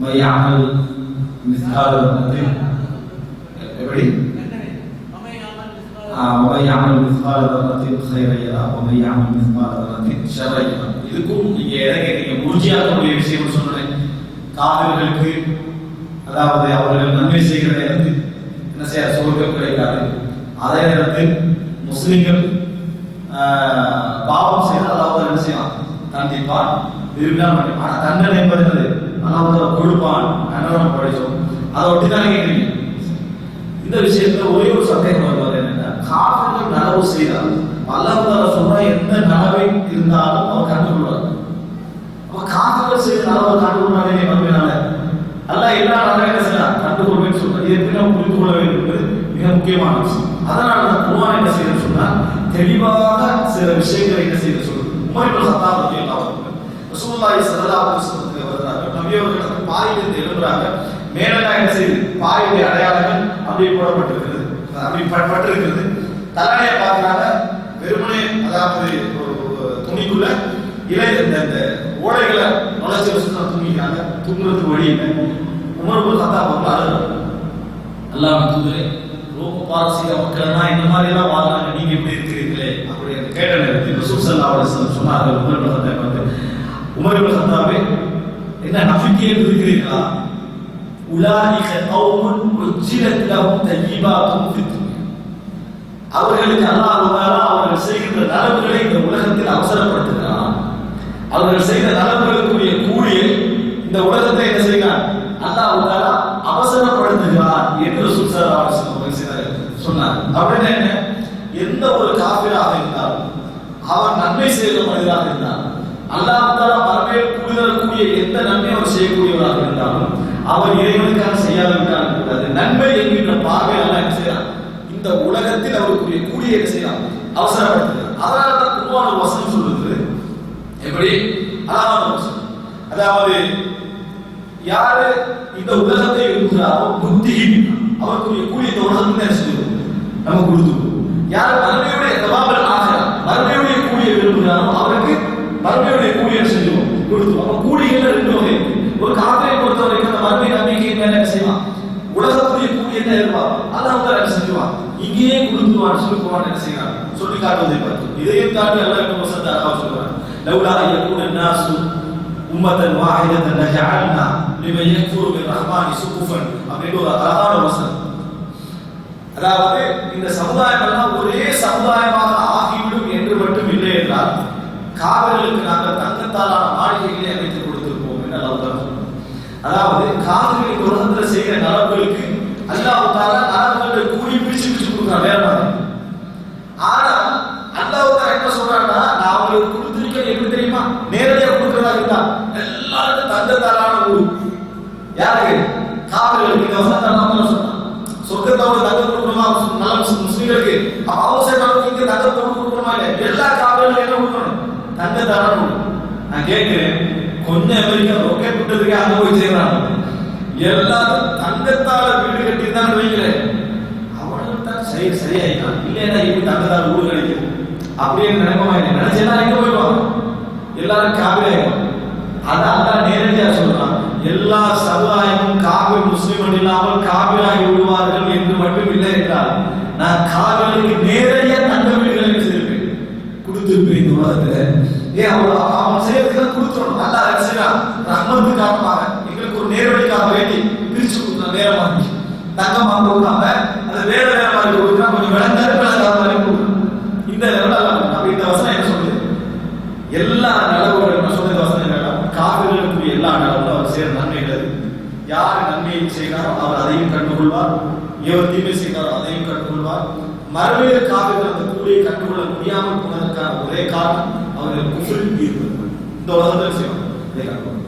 மையாமல் மிஸ்கால எப்படி ومن يعمل مثقال ذرة خيرا يرى ومن يعمل مثقال ذرة شرا يرى இதுக்கும் நீங்க எதை கேட்கறீங்க முர்ஜியாக்களுடைய விஷயம் சொன்னேன் காவிர்களுக்கு அதாவது அவர்கள் நன்மை செய்கிற நேரத்தில் என்ன செய்ய சொர்க்கம் கிடைக்காது அதே நேரத்தில் முஸ்லிம்கள் ஆஹ், பாவம் செய்தால் அல்லாஹ் என்ன செய்யலாம் தண்டிப்பான் விரும்பினால் மன்னிப்பான். ஆனா தண்டனை என்பது அதாவது கொடுப்பான் கண்டனம் படிச்சோம் அதை ஒட்டி தான் கேட்குறீங்க இந்த விஷயத்துல ஒரே ஒரு சந்தேகம் வருவது என்னன்னா காவிர்கள் நனவு செய்தால் அல்லாஹ் சொல்ற எந்த நனவை இருந்தாலும் அவர் கண்டுகொள்வார் அப்ப காவிர்கள் செய்த நனவை கண்டுகொள்வாரே நம்பினால அல்ல எல்லா நனவை செய்யலாம்? கண்டுகொள்வேன்னு சொல்றார். எப்படி நம்ம புரிந்து கொள்ள வேண்டும் என்பது மிக முக்கியமான விஷயம். அதனால தான் குருவான் என்ன செய்யுது சொன்னா தெளிவாக சில விஷயங்களை என்ன செய்ய சொல்றது உமர் இப்னு கத்தாப் ரலியல்லாஹு அன்ஹு. ரசூலுல்லாஹி ஸல்லல்லாஹு அலைஹி வஸல்லம் வருகிறாங்க நபி அவர்கள் பாயிலிருந்து மேலெல்லாம் என்ன செய்யுது? பாயுடைய அடையாளங்கள் அப்படி போடப்பட்டிருக்கிறது. அப்படி பட்டிருக்கிறது. தலையை பார்த்தனால வெறுமனே அதாவது ஒரு துணிக்குள்ள இலை இந்த இந்த ஓடைகளை நுழைச்சி வச்சு தூங்கிக்காங்க தூங்குறதுக்கு வழி இல்லை. உமர் தாத்தா கத்தாப் வந்து அழுகிறாங்க. அல்லாஹ் தூதரே ரோம பாரசீக மக்கள்னா இந்த மாதிரி எல்லாம் வாழ்றாங்க. நீங்க எப்படி இருக்கிறீங்களே அப்படி கேட்ட நேரத்தில் ரசூல் ஸல்லல்லாஹு அலைஹி சொன்னார்கள். உமர் இப்னு கத்தாப் உமர் இப்னு என்ன நம்பிக்கையில் இருக்கிறீர்களா உலாரிக கௌமுன் உஜ்ஜிலத் லஹும் தய்யிபாத்தும் ஃபித். அவர்களுக்கு அல்லாஹ் தஆலா அவர்கள் செய்கின்ற நலவுகளை இந்த உலகத்தில் அவசரப்படுத்துகிறான். அவர்கள் செய்த நலவுகளுக்குரிய கூலியை இந்த உலகத்தை என்ன செய்கிறான்? அல்லாஹ் தஆலா அவசரப்படுத்துகிறான் என்று ரசூல் சொன்னார் அப்படின்னா என்ன? எந்த ஒரு காபிராக இருந்தாலும் அவன் நன்மை செய்த மனிதராக இருந்தாலும் அல்லாஹ் தஆலா மறுமையில் கூலி எந்த நன்மை அவர் செய்யக்கூடியவராக இருந்தாலும் அவர் இறைவனுக்காக செய்யாதவர்களாக கூடாது நன்மை என்கின்ற பார்வை அல்லாஹ் என்ன செய்யறான்? இந்த உலகத்தில் அவருக்குரிய கூலியை செய்யலாம் அவசரப்படுத்துகிறார் அதனால தான் குருவான வசனம் சொல்றது எப்படி? அதாவது வசனம். அதாவது யாரு இந்த உலகத்தை விரும்புகிறாரோ புத்தியின் அவருக்குரிய கூலி இந்த உலகத்தில் நம்ம கொடுத்துருவோம் யார் மறுமையுடைய உலகத்துடைய கூலி என்ன எதிர்பார்ப்பான் அல்லாஹ் வந்து என்ன செஞ்சுவான் இங்கேயே கொடுத்துருவான் சொல்லுவான் என்ன செய்யறான் சொல்லி காட்டுவதை பார்த்து இதையும் தாண்டி அல்லாஹ் இன்னும் வசந்த அழகா சொல்றான் லவுலா யகூன الناس உம்மத்தன் வாஹிதத்தன் லஜஅல்னா லிமன் யக்ஃபுரு பிர்ரஹ்மானி சுகுஃபன் அப்படின்னு ஒரு அழகான வசனம் அதாவது இந்த சமுதாயம் எல்லாம் ஒரே சமுதாயமாக ஆகிவிடும் என்று மட்டும் இல்லை என்றால் காவிர்களுக்கு நாங்கள் தங்கத்தாலான மாளிகைகளை அமைத்து கொடுத்திருப்போம் என்று அல்லாஹ் சொல்றான். அதாவது காவிரிகள் உலகத்தில் செய்கிற நலவுகளுக்கு அல்லாஹ் தாலா நலவுகளை கூலி பிரிச்சு பிரிச்சு கொடுக்குறான் வேற மாதிரி. ஆனா அல்லாஹ் தாலா என்ன சொல்றான்னா நான் அவங்களுக்கு கொடுத்திருக்கேன் எப்படி தெரியுமா? நேரடியா கொடுக்கறதா இருந்தா எல்லாருக்கும் தங்கத்தாலான ஊர். யாருக்கு? காவிரிகளுக்கு இந்த வசனத்தை அல்லாஹ் சொன்னான். சொர்க்கத்தோட தங்கம் கொடுக்கணுமா? நல்ல முஸ்லிம் முஸ்லீம்களுக்கு. அப்ப இங்க தங்கத்தோடு கொடுக்கணுமா இல்லையா எல்லா காவிரிகளும் என்ன கொடுக்கணும்? தங்கத்தாலான கொடுக்கணும் நான் கேட்கிறேன் கொஞ்சம் அமெரிக்கா ரொக்கெட் விட்டதுக்கு அங்க போய் சேர்றாங்க. எல்லாரும் தங்கத்தால வீடு கட்டி தான் வைக்கிறேன் அவனுக்கு தான் சரி சரியாயிட்டான். இல்லைன்னா இப்படி தங்கத்தால வீடு கிடைக்கும் அப்படின்னு நினைப்பமா? இல்லை நினைச்சா எங்க போயிடுவாங்க? எல்லாரும் காவிரியாயிடும் அது அல்லா நேரடியா சொல்றான். எல்லா சமுதாயமும் காவிரி முஸ்லிம் இல்லாமல் காவிராகி விடுவார்கள் என்று மட்டும் இல்லை என்றால் நான் காவிரிக்கு நேரடியா தங்க வீடுகளை செய்திருப்பேன் கொடுத்திருப்பேன் இந்த உலகத்துல. ஏன்? அவன் அவன் செய்யறதுக்கு கொடுத்துடணும். நல்லா அதை செய்யறான் நேர்வழிக்காக வேண்டி பிரிச்சு கொடுக்குறான் வேற மாதிரி தங்கமா கொடுக்காம அது வேற வேற மாதிரி கொடுக்குறான் கொஞ்சம் விளங்க விளங்காத மாதிரி கொடுக்குறான் இந்த லெவலில் அப்ப இந்த வசனம் என்ன சொல்லுது? எல்லா நலவுகளும் என்ன சொல்றது வசனம் என்னன்னா காவிர்களுக்கு எல்லா நலவும் அவர் சேர நன்மை நன்மைகள் யார் நன்மையை செய்கிறாரோ அவர் அதையும் கண்டுகொள்வார். எவர் தீமை செய்கிறாரோ அதையும் கண்டுகொள்வார். மறுமையில் காவிர்கள் அந்த கூலியை கண்டுகொள்ள முடியாமல் போனதற்கான ஒரே காரணம் அவர்கள் குஃபில் ஈடுபடுவார் இந்த உலகத்தில் செய்வாங்க.